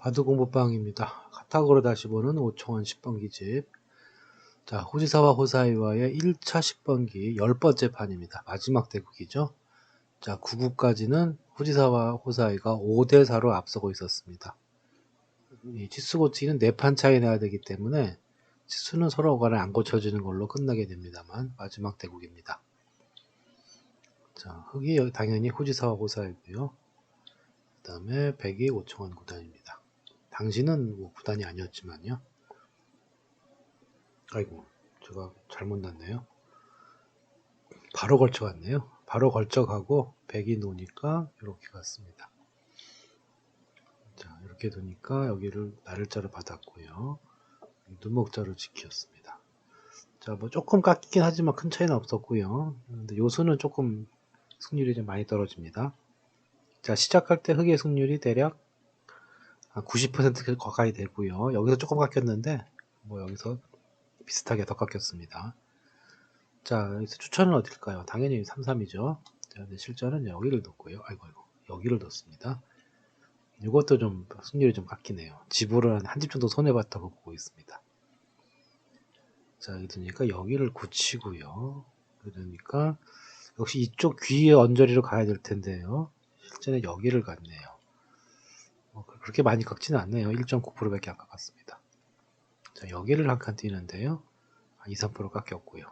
바둑 공부방입니다. 카타고로 다시 보는 5총원 10번기 집. 자, 호지사와 호사이와의 1차 10번기 10번째 판입니다. 마지막 대국이죠. 자, 9국까지는 호지사와 호사이가 5대4로 앞서고 있었습니다. 이 치수 고치기는 4판 차이 나야 되기 때문에 치수는 서로 간에 안 고쳐지는 걸로 끝나게 됩니다만 마지막 대국입니다. 자, 흑이 당연히 호지사와 호사이고요. 그 다음에 백이 5총원 구단입니다. 당신은 뭐 구단이 아니었지만요. 아이고, 제가 잘못 났네요. 바로 걸쳐 갔네요. 바로 걸쳐 가고 백이 노니까 이렇게 갔습니다. 자, 이렇게 두니까 여기를 나를자를 받았고요. 눈목자를 지켰습니다. 자, 뭐 조금 깎이긴 하지만 큰 차이는 없었고요. 근데 요수는 조금 승률이 좀 많이 떨어집니다. 자, 시작할 때 흑의 승률이 대략 90% 가까이 되고요. 여기서 조금 깎였는데 뭐 여기서 비슷하게 더 깎였습니다. 자, 여기서 추천은 어딜까요? 당연히 3, 3이죠. 자, 실전은 여기를 뒀고요. 아이고, 아이고, 여기를 뒀습니다. 이것도 좀 승률이 좀 깎이네요. 지불을 한집 정도 손해봤다고 보고 있습니다. 자, 그러니까 여기를 굳히고요. 그러니까 역시 이쪽 귀의 언저리로 가야 될 텐데요. 실전에 여기를 갔네요. 뭐 그렇게 많이 깎지는 않네요. 1.9%밖에 안 깎았습니다. 자, 여기를 한칸 뛰는데요. 2, 3% 깎였고요.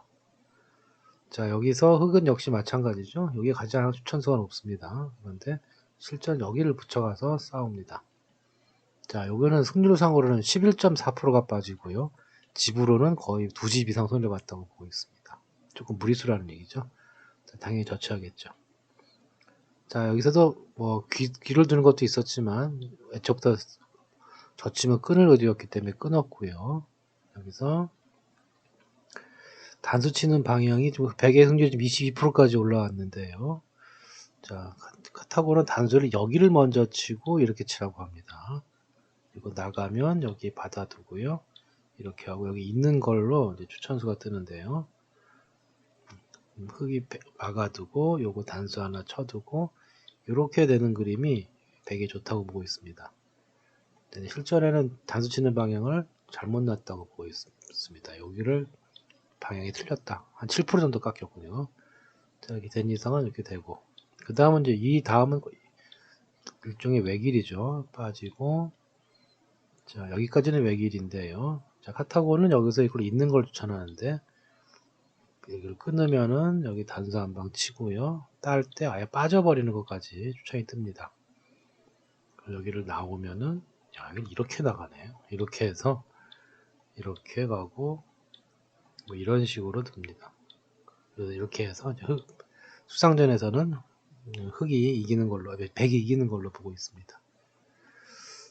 자, 여기서 흑은 역시 마찬가지죠. 여기 가장 추천수가 높습니다. 그런데 실전 여기를 붙여가서 싸웁니다. 자, 여기는 승률상으로는 11.4%가 빠지고요. 집으로는 거의 두 집 이상 손해를 봤다고 보고 있습니다. 조금 무리수라는 얘기죠. 자, 당연히 저치하겠죠. 자, 여기서도 뭐 귀, 귀를 두는 것도 있었지만 애초부터 젖히면 끊을 의도였기 때문에 끊었고요. 여기서 단수 치는 방향이 좀 100의 승률이 22%까지 올라왔는데요. 자, 카타고는 단수를 여기를 먼저 치고 이렇게 치라고 합니다. 그리고 나가면 여기 받아두고요. 이렇게 하고 여기 있는 걸로 추천수가 뜨는데요. 흙이 막아두고 요거 단수 하나 쳐두고 이렇게 되는 그림이 되게 좋다고 보고 있습니다. 실전에는 단수 치는 방향을 잘못 놨다고 보고 있습니다. 여기를 방향이 틀렸다. 한 7% 정도 깎였군요. 자, 이렇게 된 이상은 이렇게 되고. 그 다음은 이제 이 다음은 일종의 외길이죠. 빠지고. 자, 여기까지는 외길인데요. 자, 카타고는 여기서 이걸 있는 걸 추천하는데, 여기를 끊으면은 여기 단수 한방 치고요. 딸 때 아예 빠져버리는 것까지 추천이 뜹니다. 여기를 나오면은 야, 이렇게 나가네요. 이렇게 해서 이렇게 가고 뭐 이런 식으로 듭니다. 그래서 이렇게 해서 흑, 수상전에서는 흑이 이기는 걸로, 백이 이기는 걸로 보고 있습니다.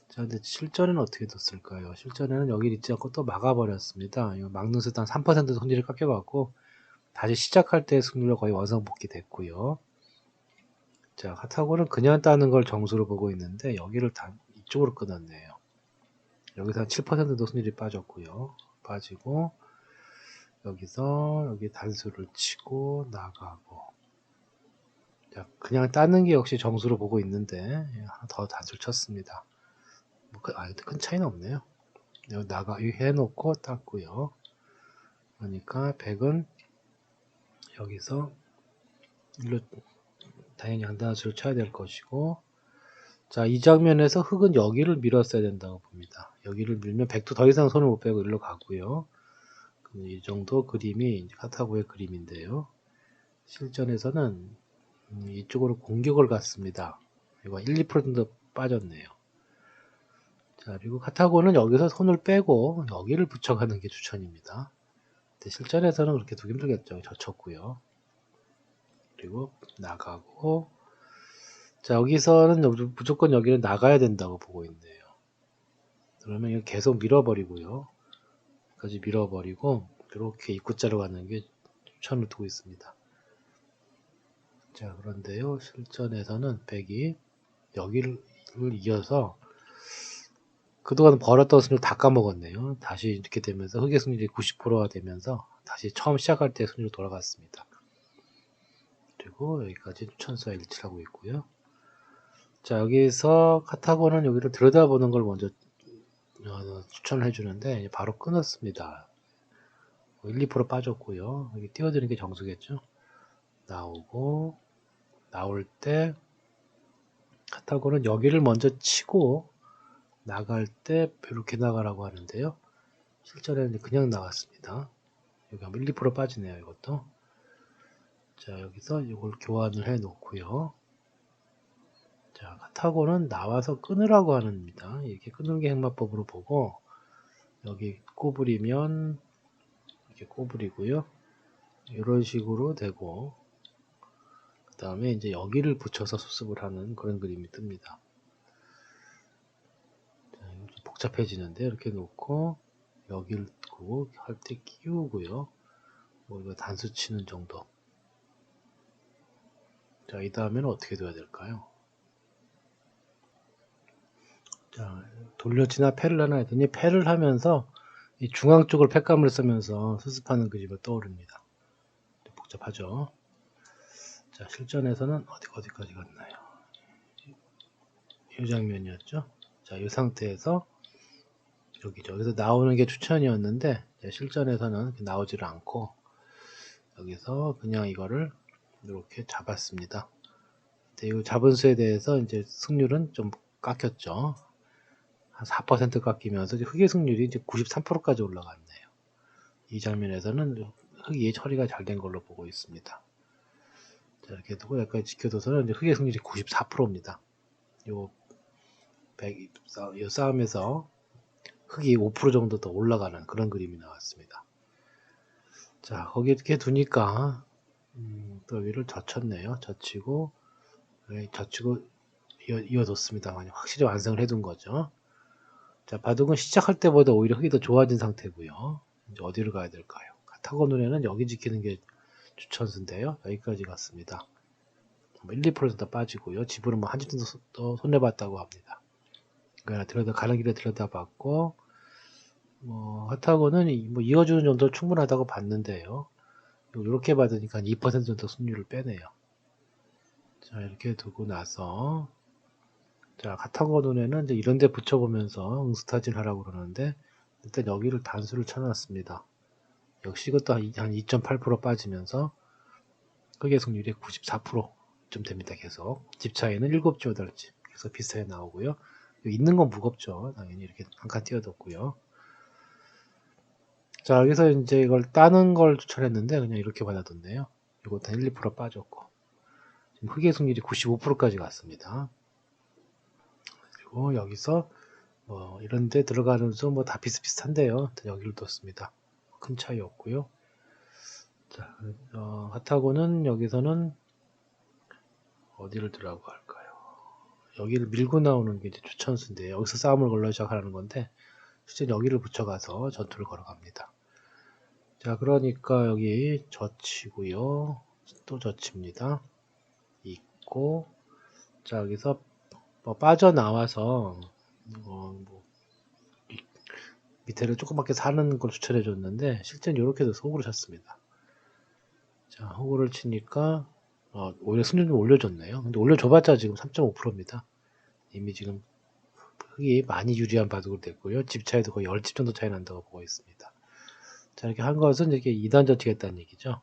자, 근데 실전에는 어떻게 뒀을까요? 실전에는 여기 있지 않고 또 막아버렸습니다. 막는 수단 3% 손질을 깎여갖고 다시 시작할 때 승률로 거의 완성복귀 됐고요. 자, 카타고는 그냥 따는 걸 정수로 보고 있는데 여기를 다 이쪽으로 끊었네요. 여기서 7%도 승률이 빠졌고요. 빠지고 여기서 여기 단수를 치고 나가고 자, 그냥 따는 게 역시 정수로 보고 있는데 하나 더 단수를 쳤습니다. 뭐, 그, 아, 큰 차이는 없네요. 여기 나가 해놓고 땄고요. 그러니까 100은 여기서 일로 당연히 양단수를 쳐야 될 것이고 자 이 장면에서 흑은 여기를 밀었어야 된다고 봅니다. 여기를 밀면 백도 더 이상 손을 못 빼고 일로 가고요. 이 정도 그림이 카타고의 그림인데요. 실전에서는 이쪽으로 공격을 갔습니다. 이거 1, 2% 정도 빠졌네요. 자, 그리고 카타고는 여기서 손을 빼고 여기를 붙여가는 게 추천입니다. 실전에서는 그렇게 두기 힘들겠죠. 젖혔고요. 그리고 나가고 자 여기서는 무조건 여기를 나가야 된다고 보고 있네요. 그러면 이거 계속 밀어버리고요. 까지 밀어버리고 이렇게 입구자로 가는 게 추천을 두고 있습니다. 자 그런데요 실전에서는 백이 여기를 이어서 그동안 벌었던 승률 다 까먹었네요. 다시 이렇게 되면서 흑의 승률이 90%가 되면서 다시 처음 시작할 때 승률로 돌아갔습니다. 그리고 여기까지 천수와 일치하고 있고요. 자, 여기서 카타고는 여기를 들여다보는 걸 먼저 어, 추천을 해주는데 바로 끊었습니다. 1, 2% 빠졌고요. 여기 띄워드리는 게 정수겠죠. 나오고 나올 때 카타고는 여기를 먼저 치고 나갈 때 이렇게 나가라고 하는데요. 실전에는 그냥 나갔습니다. 여기 한 1, 2% 빠지네요. 이것도. 자 여기서 이걸 교환을 해 놓고요. 자 카타고는 나와서 끊으라고 하는입니다. 이렇게 끊는 게 행마법으로 보고 여기 꼬부리면 이렇게 꼬부리고요. 이런 식으로 되고 그 다음에 이제 여기를 붙여서 수습을 하는 그런 그림이 뜹니다. 복잡해지는데 이렇게 놓고 여기를 두고 할 때 끼우고요. 뭐 이거 단수 치는 정도. 자, 이 다음에는 어떻게 돼야 될까요? 자, 돌려치나 패를 하나 했더니 패를 하면서 이 중앙 쪽을 팩감을 쓰면서 수습하는 그림을 떠오릅니다. 복잡하죠? 자, 실전에서는 어디, 어디까지 갔나요? 이 장면이었죠? 자, 이 상태에서 여기죠. 여기서 나오는 게 추천이었는데 실전에서는 나오지를 않고 여기서 그냥 이거를 이렇게 잡았습니다. 이 잡은 수에 대해서 이제 승률은 좀 깎였죠. 한 4% 깎이면서 흑의 승률이 이제 93%까지 올라갔네요. 이 장면에서는 흑이 처리가 잘 된 걸로 보고 있습니다. 자, 이렇게 두고 여기까지 지켜둬서는 이제 흑의 승률이 94%입니다. 요, 100, 요 싸움에서 흑이 5% 정도 더 올라가는 그런 그림이 나왔습니다. 자, 거기 이렇게 두니까 음, 또 위를 젖혔네요. 젖히고 네, 젖히고 이어, 이어 뒀습니다만 확실히 완성을 해둔 거죠. 자, 바둑은 시작할 때보다 오히려 흑이 더 좋아진 상태고요. 이제 어디로 가야 될까요? 타고 눈에는 여기 지키는 게 추천수인데요. 여기까지 갔습니다. 1, 2%더 빠지고요. 집으로 뭐한 집 정도 더 손해봤다고 합니다. 그러니까 들여다 가는 길에 들여다봤고 뭐 하타고는 뭐 이어주는 정도 충분하다고 봤는데요. 이렇게 받으니까 2% 정도 승률을 빼네요. 자 이렇게 두고 나서 자 카타고 눈에는 이제 이런 데 붙여보면서 응스타진 하라고 그러는데 일단 여기를 단수를 쳐놨습니다. 역시 이것도 한 2.8% 빠지면서 흑의 승률이 94%좀 됩니다. 계속 집 차이는 7집, 8집 계속 비슷하게 나오고요. 있는 건 무겁죠. 당연히 이렇게 한 칸 띄워뒀고요. 자 여기서 이제 이걸 따는 걸 추천했는데 그냥 이렇게 받아뒀네요. 이것도 1, 2% 빠졌고 지금 흑의 승률이 95%까지 갔습니다. 그리고 여기서 뭐 이런 데 들어가는 수뭐다 비슷비슷한데요. 여기를 뒀습니다. 큰 차이 없고요. 자, 어, 하타고는 여기서는 어디를 들어가고 할까요? 여기를 밀고 나오는 게 이제 추천수인데 여기서 싸움을 걸러 시작하는 건데 실제 여기를 붙여가서 전투를 걸어갑니다. 자, 그러니까 여기 젖히고요. 또 젖힙니다. 있고 자, 여기서 뭐 빠져나와서 어, 뭐 밑에를 조그맣게 사는 걸 추천해 줬는데 실제는 이렇게도 속으로 쳤습니다. 자, 호구를 치니까 어, 오히려 승률 좀 올려줬네요. 근데 올려줘봤자 지금 3.5%입니다. 이미 지금 흑이 많이 유리한 바둑을 됐고요. 집 차이도 거의 10집 정도 차이 난다고 보고 있습니다. 자, 이렇게 한 것은 이렇게 2단 젖히겠다는 얘기죠.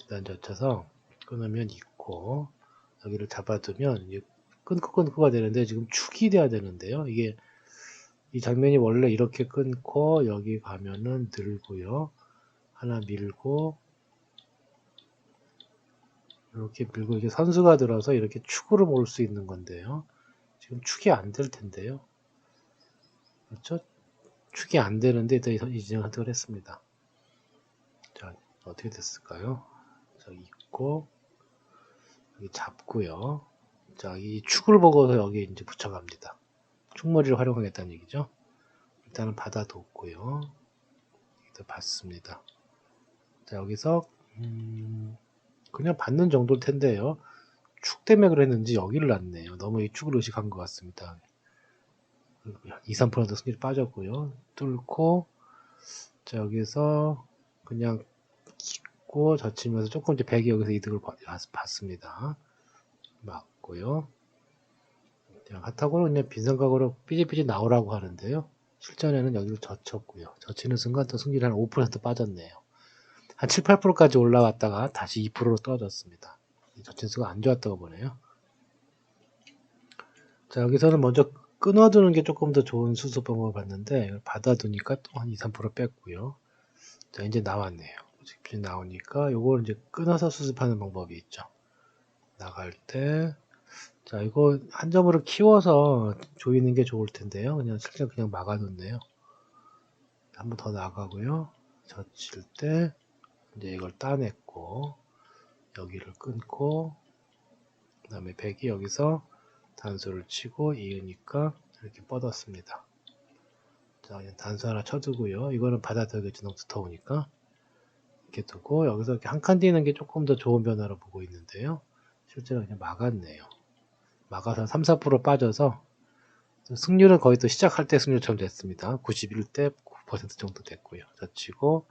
2단 젖혀서 끊으면 있고 여기를 잡아두면 끊고 끊고가 되는데 지금 축이 돼야 되는데요. 이게 이 장면이 원래 이렇게 끊고 여기 가면은 들고요. 하나 밀고 이렇게 밀고 이렇게 선수가 들어서 이렇게 축으로 몰 수 있는 건데요. 지금 축이 안 될 텐데요. 그렇죠? 축이 안 되는데 선택을 했습니다. 자, 어떻게 됐을까요? 저기 있고 여기 잡고요. 자, 이 축을 보고서 여기 이제 붙여갑니다. 충머리를 활용하겠다는 얘기죠. 일단은 받아뒀고요. 여기도 받습니다. 자 여기서 음, 그냥 받는 정도일 텐데요. 축 때문에 그랬는지 여기를 놨네요. 너무 이 축을 의식한 것 같습니다. 2, 3%도 승률이 빠졌고요. 뚫고 자 여기서 그냥 딛고 젖히면서 조금 이제 백이 여기서 이득을 받습니다. 맞고요. 그냥 핫하고는 그냥 빈선각으로 삐지삐지 나오라고 하는데요. 실전에는 여기를 젖혔고요. 젖히는 순간 또 승률이 한5% 빠졌네요. 한 7, 8%까지 올라왔다가 다시 2%로 떨어졌습니다. 젖힌 수가 안 좋았다고 보네요. 자, 여기서는 먼저 끊어두는 게 조금 더 좋은 수습 방법을 봤는데, 이걸 받아두니까 또 한 2, 3% 뺐고요. 자, 이제 나왔네요. 집중 나오니까 요걸 이제 끊어서 수습하는 방법이 있죠. 나갈 때, 자, 이거 한 점으로 키워서 조이는 게 좋을 텐데요. 그냥 실제 그냥 막아놓네요. 한번 더 나가고요. 젖힐 때, 이제 이걸 따냈고, 여기를 끊고, 그 다음에 백이 여기서 단수를 치고 이으니까 이렇게 뻗었습니다. 자, 그냥 단수 하나 쳐두고요. 이거는 받아들여야지 너무 두터우니까. 이렇게 두고, 여기서 이렇게 한칸 띄는 게 조금 더 좋은 변화로 보고 있는데요. 실제로 그냥 막았네요. 막아서 3, 4% 빠져서 승률은 거의 또 시작할 때 승률처럼 됐습니다. 91대 9% 정도 됐고요. 젖히고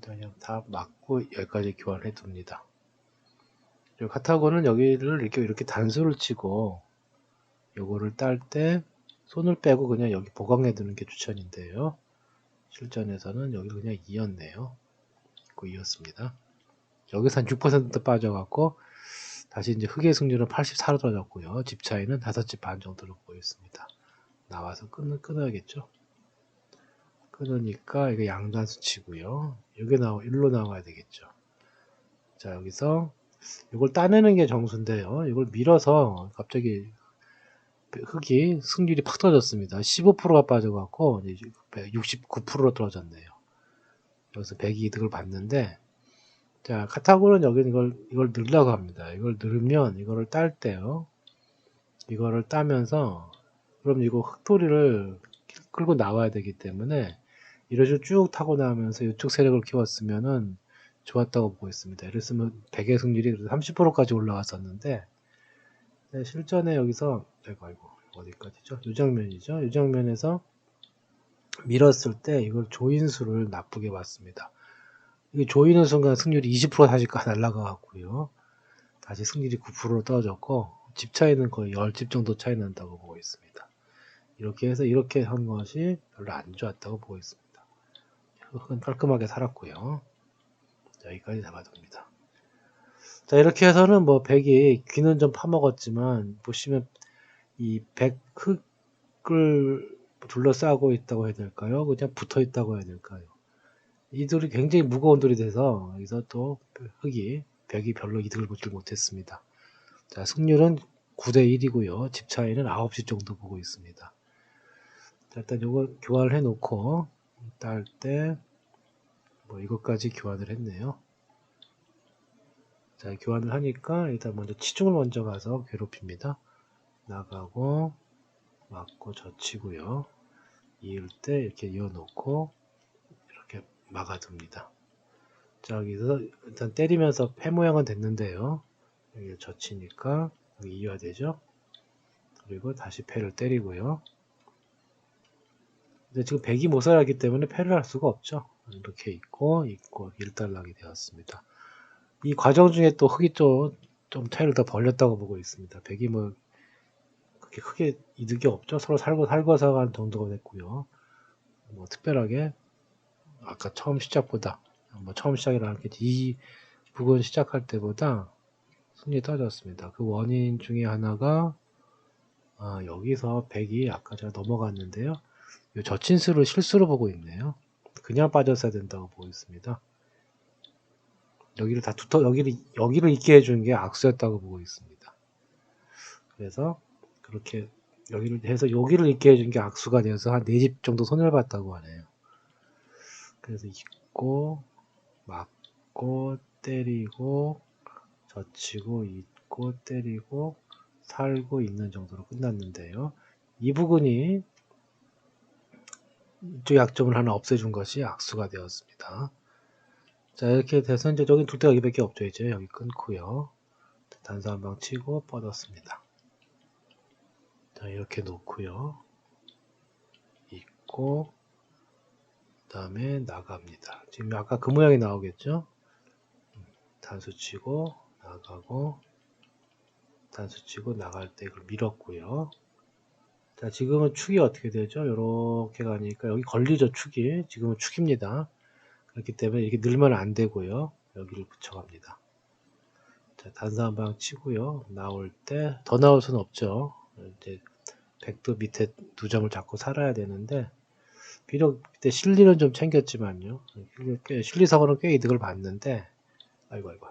그냥 다 막고 여기까지 교환을 해둡니다. 카타고는 여기를 이렇게 이렇게 단수를 치고 요거를 딸 때 손을 빼고 그냥 여기 보강해 두는 게 추천인데요. 실전에서는 여기를 그냥 이었네요. 그 이었습니다. 여기서 한 6% 빠져갖고 다시 이제 흑의 승률은 84로 떨어졌고요. 집 차이는 5집 반 정도로 보였습니다. 나와서 끊, 끊어야겠죠. 끊으니까 이거 양단수 치고요. 여기 나와, 일로 나와야 되겠죠. 자, 여기서 이걸 따내는 게 정수인데요. 이걸 밀어서 갑자기 흑이 승률이 팍 떨어졌습니다. 15%가 빠져갖고 69%로 떨어졌네요. 여기서 100 이득을 봤는데 자, 카타고는 여기 이걸, 이걸 넣으려고 합니다. 이걸 넣으면 이거를 딸 때요. 이거를 따면서, 그럼 이거 흑토리를 끌고 나와야 되기 때문에, 식으로 쭉 타고 나오면서 이쪽 세력을 키웠으면은 좋았다고 보고 있습니다. 예를 들면 100의 승률이 30%까지 올라왔었는데, 네, 실전에 여기서, 아이고, 아이고, 어디까지죠? 이 장면이죠. 이 장면에서 밀었을 때 이걸 조인수를 나쁘게 봤습니다. 이게 조이는 순간 승률이 20% 다시까 날라가 갖고요. 다시 승률이 9%로 떨어졌고 집 차이는 거의 10집 정도 차이 난다고 보고 있습니다. 이렇게 해서 이렇게 한 것이 별로 안 좋았다고 보고 있습니다. 흑은 깔끔하게 살았고요. 여기까지 잡아둡니다. 자 이렇게 해서는 뭐 백이 귀는 좀 파먹었지만 보시면 이 백 흑을 둘러싸고 있다고 해야 될까요? 그냥 붙어 있다고 해야 될까요? 이 돌이 굉장히 무거운 돌이 돼서 여기서 또 흙이 벽이 별로 이득을 보지 못했습니다. 자, 승률은 9대 1이고요. 집 차이는 9시 정도 보고 있습니다. 자, 일단 이거 교환을 해 놓고 딸 때 뭐 이것까지 교환을 했네요. 자, 교환을 하니까 일단 먼저 치중을 먼저 가서 괴롭힙니다. 나가고 맞고 젖히고요. 이을 때 이렇게 이어 놓고 막아둡니다. 자, 여기서 일단 때리면서 폐 모양은 됐는데요. 여기 젖히니까 여기 이어야 되죠. 그리고 다시 폐를 때리고요. 근데 지금 백이 모자라기 때문에 폐를 할 수가 없죠. 이렇게 있고 있고 일단락이 되었습니다. 이 과정 중에 또 흙이 좀, 좀 차이를 더 벌렸다고 보고 있습니다. 백이 뭐 그렇게 크게 이득이 없죠. 서로 살고 살고서 간 정도가 됐고요. 뭐 특별하게 아까 처음 시작보다 뭐 처음 시작이라는 게이 부분 시작할 때보다 승리 떨어졌습니다. 그 원인 중에 하나가 아, 여기서 100이 아까 제가 넘어갔는데요. 이 저친수를 실수로 보고 있네요. 그냥 빠졌어야 된다고 보고 있습니다. 여기를 다 두터 여기를 여기를 있게 해준 게 악수였다고 보고 있습니다. 그래서 그렇게 여기를 해서 여기를 있게 해준 게 악수가 되어서 한 4집 정도 손해를 봤다고 하네요. 그래서 있고 맞고 때리고 젖히고 있고 때리고 살고 있는 정도로 끝났는데요. 이 부분이 이쪽 약점을 하나 없애준 것이 악수가 되었습니다. 자 이렇게 돼서 이제 여기 둘 데가 여기밖에 없죠. 이제 여기 끊고요. 단수 한 방 치고 뻗었습니다. 자 이렇게 놓고요. 있고 다음에 나갑니다. 지금 아까 그 모양이 나오겠죠? 단수 치고 나가고 단수 치고 나갈 때 이걸 밀었고요. 자, 지금은 축이 어떻게 되죠? 이렇게 가니까 여기 걸리죠, 축이. 지금은 축입니다. 그렇기 때문에 이렇게 늘면 안 되고요. 여기를 붙여갑니다. 자, 단수 한방 치고요. 나올 때 더 나올 수는 없죠. 이제 백도 밑에 두 점을 잡고 살아야 되는데 비록 그때 실리는 좀 챙겼지만요. 꽤, 실리석으로는 꽤 이득을 봤는데 아이고 아이고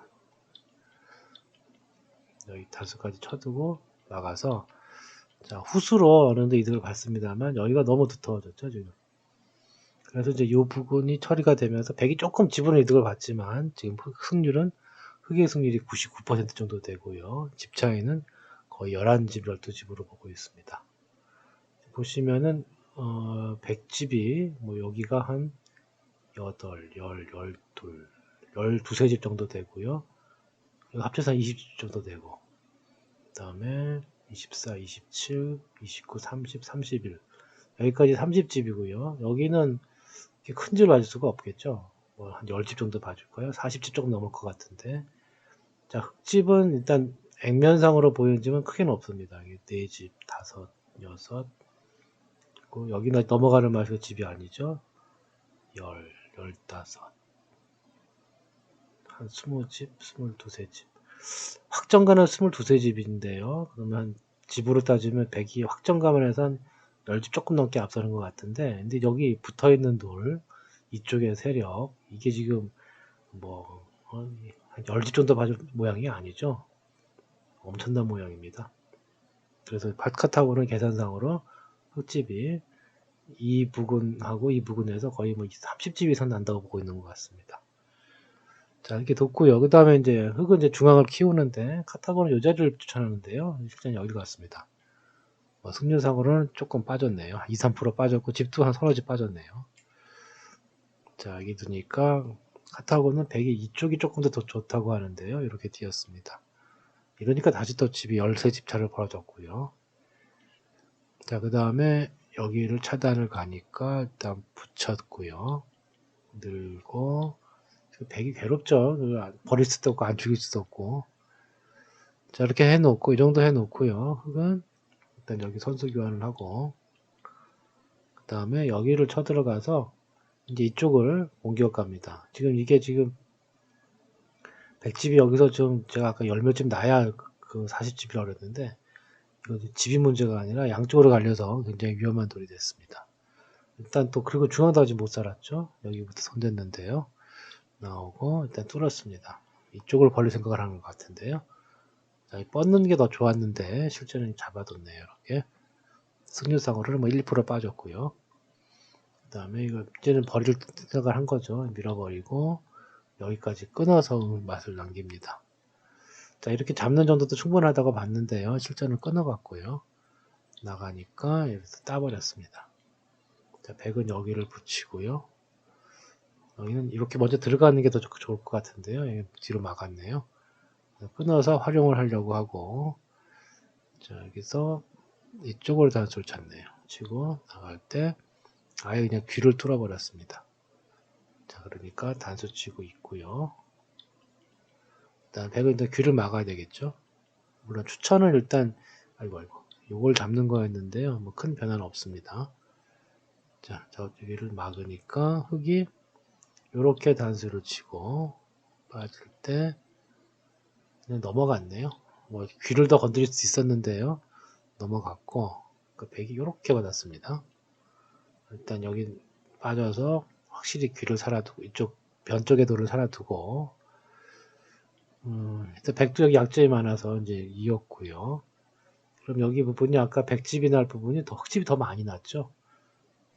여기 단수까지 쳐두고 나가서 자 후수로 어느 정도 이득을 봤습니다만 여기가 너무 두터워졌죠 지금. 그래서 이제 이 부분이 처리가 되면서 백이 조금 지분의 이득을 봤지만 지금 승률은 흑의 승률이 99% 정도 되고요. 집 차이는 거의 11집 12집으로 보고 있습니다. 보시면은 어, 100집이 뭐 여기가 한 8, 10, 12, 12, 집 정도 되고요. 합쳐서 한 20집 정도 되고. 그 다음에 24, 27, 29, 30, 31 여기까지 30집이고요. 여기는 큰 집을 봐줄 수가 없겠죠. 뭐 한 10집 정도 봐줄 거예요. 40집 조금 넘을 것 같은데 자 흑집은 일단 액면상으로 보이는 집은 크게는 없습니다. 4집, 5, 6, 있고 여기는 넘어가는 맛이 집이 아니죠. 열, 열다섯, 한 스무 집, 스물두세 집. 확정가는 스물두세 집인데요. 그러면 집으로 따지면 백이 확정가만 해서 한1집 조금 넘게 앞서는 것 같은데 근데 여기 붙어 있는 돌 이쪽의 세력 이게 지금 뭐 한 10집 정도 봐줄 모양이 아니죠. 엄청난 모양입니다. 그래서 바카타고는 계산상으로 흙집이 이 부근하고 이 부근에서 거의 뭐 30집 이상 난다고 보고 있는 것 같습니다. 자, 이렇게 뒀고요. 그 다음에 이제 흙은 이제 중앙을 키우는데 카타고는 요 자리를 추천하는데요. 실제는 여기로 갔습니다. 뭐 승률상으로는 조금 빠졌네요. 2, 3% 빠졌고 집도 한 서너 집 빠졌네요. 자, 여기 두니까 카타고는 100이 이쪽이 조금 더 좋다고 하는데요. 이렇게 뛰었습니다. 이러니까 다시 또 집이 13집 차를 벌어졌고요. 자, 그 다음에 여기를 차단을 가니까 일단 붙였고요. 늘고 백이 괴롭죠. 버릴 수도 없고 안 죽일 수도 없고 자 이렇게 해놓고 이 정도 해놓고요. 흙은 일단 여기 선수 교환을 하고 그 다음에 여기를 쳐들어가서 이제 이쪽을 공격 갑니다. 지금 이게 지금 백집이 여기서 좀 제가 아까 열몇집 나야 그 40집이라고 그랬는데 이거 집이 문제가 아니라 양쪽으로 갈려서 굉장히 위험한 돌이 됐습니다. 일단 또 그리고 중앙도 아직 못 살았죠. 여기부터 손댔는데요. 나오고 일단 뚫었습니다. 이쪽을 벌릴 생각을 하는 것 같은데요. 자, 뻗는 게 더 좋았는데 실제는 잡아뒀네요. 이렇게 승률상으로는 뭐 1, 2% 빠졌고요. 그 다음에 이거 이제는 버릴 생각을 한 거죠. 밀어버리고 여기까지 끊어서 맛을 남깁니다. 자 이렇게 잡는 정도도 충분하다고 봤는데요. 실전을 끊어갔고요. 나가니까 여기서 따버렸습니다. 자 100은 여기를 붙이고요. 여기는 이렇게 먼저 들어가는 게 더 좋을 것 같은데요. 뒤로 막았네요. 끊어서 활용을 하려고 하고 자 여기서 이쪽으로 단수를 쳤네요. 치고 나갈 때 아예 그냥 귀를 뚫어 버렸습니다. 자 그러니까 단수 치고 있고요. 일단 백은 일단 귀를 막아야 되겠죠. 물론 추천은 일단 아이고 아이고 요걸 잡는 거였는데요. 뭐 큰 변화는 없습니다. 자, 저기를 막으니까 흙이 이렇게 단수를 치고 빠질 때 그냥 넘어갔네요. 뭐 귀를 더 건드릴 수 있었는데요. 넘어갔고 그 백이 이렇게 받았습니다. 일단 여기 빠져서 확실히 귀를 살아두고 이쪽 변 쪽에 돌을 살아두고 음, 백두역 약점이 많아서 이제 이었고요. 그럼 여기 부분이 아까 백집이 날 부분이 더 흙집이 더 많이 났죠.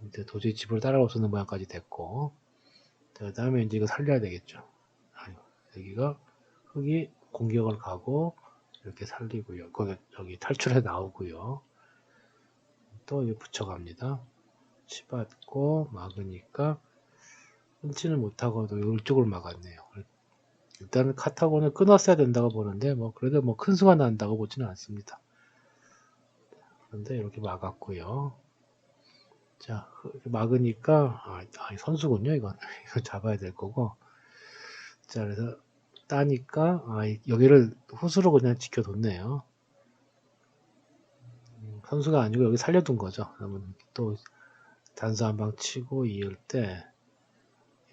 이제 도저히 집을 따라올 수 없는 모양까지 됐고, 그 다음에 이제 이거 살려야 되겠죠. 여기가 흙이 공격을 가고 이렇게 살리고요. 거기 여기 탈출해 나오고요. 또 붙여갑니다. 치받고 막으니까 끊지는 못하고 또 이쪽을 막았네요. 일단은 카타곤을 끊었어야 된다고 보는데 뭐 그래도 뭐 큰 수가 난다고 보지는 않습니다. 그런데 이렇게 막았고요. 자 막으니까 아, 아 선수군요 이건 이거 잡아야 될 거고 자 그래서 따니까 아, 여기를 후수로 그냥 지켜뒀네요. 선수가 아니고 여기 살려둔 거죠. 그러면 또 단수 한 방 치고 이을 때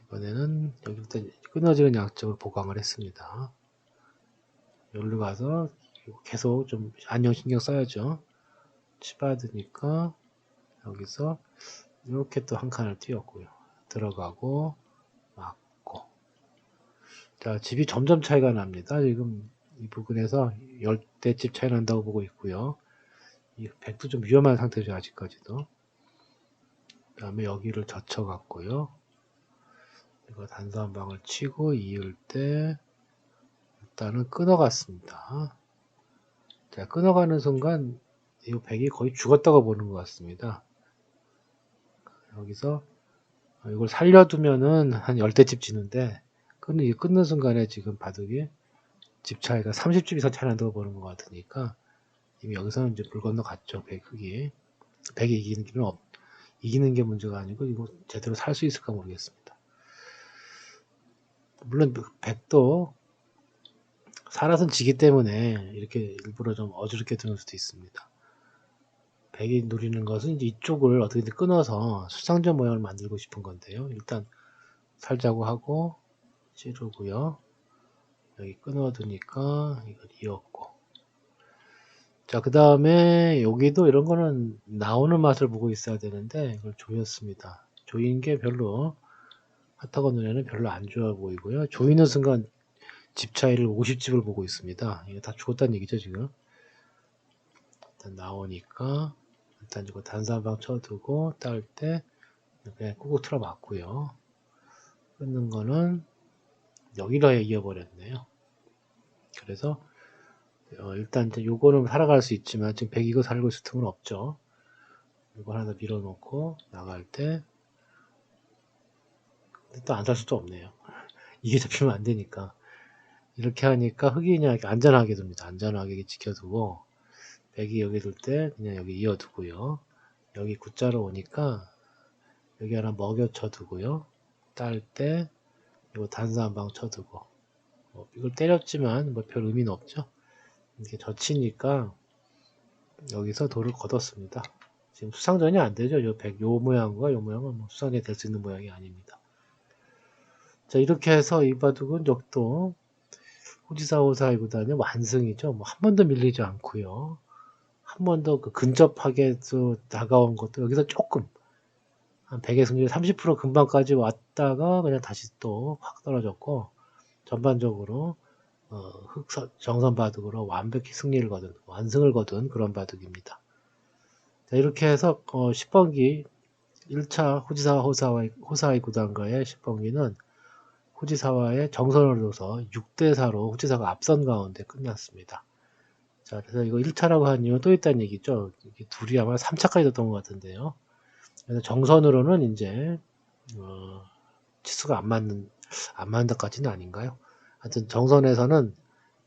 이번에는 여기부터 끊어지는 양쪽을 보강을 했습니다. 여기로 가서 계속 좀 안녕 신경 써야죠. 치받으니까 여기서 이렇게 또 한 칸을 띄웠고요. 들어가고 맞고 자 집이 점점 차이가 납니다. 지금 이 부분에서 열대집 차이 난다고 보고 있고요. 이 백도 좀 위험한 상태죠 아직까지도. 그 다음에 여기를 젖혀 갔고요. 이거 단수 한 방을 치고 이을 때 일단은 끊어갔습니다. 자 끊어가는 순간 이 백이 거의 죽었다고 보는 것 같습니다. 여기서 이걸 살려두면은 한 열대집 지는데 끊는, 끊는 순간에 지금 바둑이 집 차이가 30집 이상 차이 난다고 보는 것 같으니까 이미 여기서는 이제 물 건너갔죠. 백 흑이. 백이 이기는 게 없, 이기는 게 문제가 아니고 이거 제대로 살 수 있을까 모르겠습니다. 물론 백도 살아선 지기 때문에 이렇게 일부러 좀 어지럽게 두는 수도 있습니다. 백이 누리는 것은 이쪽을 어떻게든 끊어서 수상전 모양을 만들고 싶은 건데요. 일단 살자고 하고 찌르고요. 여기 끊어두니까 이걸 이었고 자 그 다음에 여기도 이런 거는 나오는 맛을 보고 있어야 되는데 이걸 조였습니다. 조인 게 별로 하타고 눈에는 별로 안 좋아 보이고요. 조이는 순간 집 차이를 50집을 보고 있습니다. 이게 다 죽었다는 얘기죠 지금. 나오니까 일단 이거 단산방 쳐두고 딸때 그냥 꾹꾹 틀어 맞고요. 끊는 거는 여기로 이어버렸네요. 그래서 어, 일단 이제 요거는 살아갈 수 있지만 지금 100 이거 살고 있을 틈은 없죠. 이거 하나 더 밀어놓고 나갈 때 또 안 살 수도 없네요. 이게 잡히면 안 되니까 이렇게 하니까 그냥 안전하게 둡니다. 안전하게 지켜두고 100이 여기 둘 때 그냥 여기 이어두고요. 여기 구자로 오니까 여기 하나 먹여 쳐두고요. 딸 때 이거 단수 한방 쳐두고 뭐 이걸 때렸지만 뭐 별 의미는 없죠. 이렇게 젖히니까 여기서 돌을 걷었습니다. 지금 수상전이 안 되죠. 요, 100, 요 모양과 요 모양은 뭐 수상이 될 수 있는 모양이 아닙니다. 자 이렇게 해서 이 바둑은 역도 후지사오사이보다는 완승이죠. 뭐 한 번도 밀리지 않고요. 한 번 더 그 근접하게 또 다가온 것도 여기서 조금 한 100의 승률 30% 금방까지 왔다가 그냥 다시 또 확 떨어졌고 전반적으로 어, 흑선, 정선 바둑으로 완벽히 승리를 거둔 완승을 거둔 그런 바둑입니다. 자, 이렇게 해서 어, 10번기 1차 후지사 호사와의, 호사의 구단과의 10번기는 후지사와의 정선을 둬서 6대4로 후지사가 앞선 가운데 끝났습니다. 자, 그래서 이거 1차라고 한 이유는 또 있다는 얘기죠. 둘이 아마 3차까지 됐던 것 같은데요. 그래서 정선으로는 이제, 어, 치수가 안 맞는, 안 맞는다까지는 아닌가요? 하여튼 정선에서는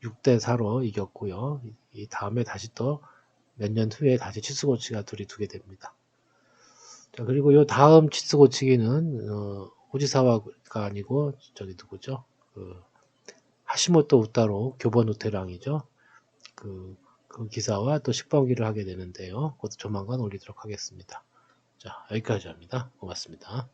6대4로 이겼고요. 이 다음에 다시 또 몇 년 후에 다시 치수 고치가 둘이 두게 됩니다. 자, 그리고 요 다음 치수 고치기는, 어, 호지사와가 아니고, 저기 누구죠? 그, 하시모토 우타로 교본 우테랑이죠. 그, 그 기사와 또 10번기를 하게 되는데요. 그것도 조만간 올리도록 하겠습니다. 자, 여기까지 합니다. 고맙습니다.